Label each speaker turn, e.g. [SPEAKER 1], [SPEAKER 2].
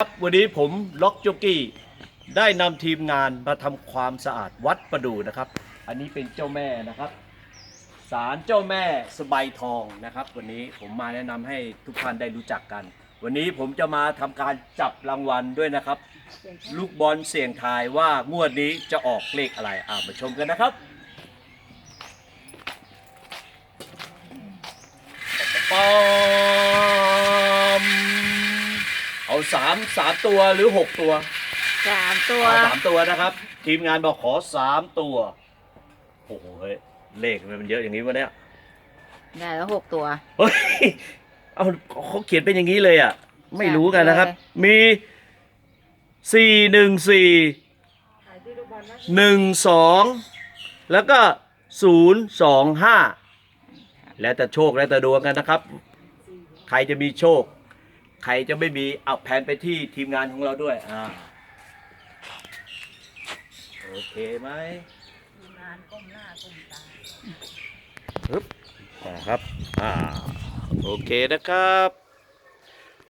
[SPEAKER 1] ครับวันนี้ผมล็อกจ็อกกี้ได้นำทีมงานมาทำความสะอาดวัดประดูนะครับ อันนี้เป็นเจ้าแม่นะครับศาลเจ้าแม่สบายทองนะครับ วันนี้ผมมาแนะนำให้ทุกท่านได้รู้จักกัน วันนี้ผมจะมาทำการจับรางวัลด้วยนะครับ ลูกบอลเสี่ยงทายว่างวดนี้จะออกเลขอะไรอ่ามาชมกันนะครับปอมเอา สามสามตัวหรือหกตัว
[SPEAKER 2] สามตัว
[SPEAKER 1] เอาสามตัวนะครับ ทีมงานบอกขอสามตัวโอ้โหเฮ้ยเลขทำไมมันเยอะอย่างนี้วะเนี่ย
[SPEAKER 2] ได้แล้วหกตัว
[SPEAKER 1] เฮ้ยเอาเขาเขียนเป็นอย่างนี้เลยอะ ไม่รู้กันนะครับ
[SPEAKER 2] เลย
[SPEAKER 1] มีสี่หนึ่งสี่หนึ่งสองแล้วก็ศูนย์สองห้าแล้วแต่โชคแล้วแต่ดวงกันนะครับ ใครจะมีโชค ใครจะไม่มีเอาแผนไปที่ทีมงานของเราด้วย อ่า โอเคไหมปึ๊บอ่าครับ อ่า โอเคนะครับ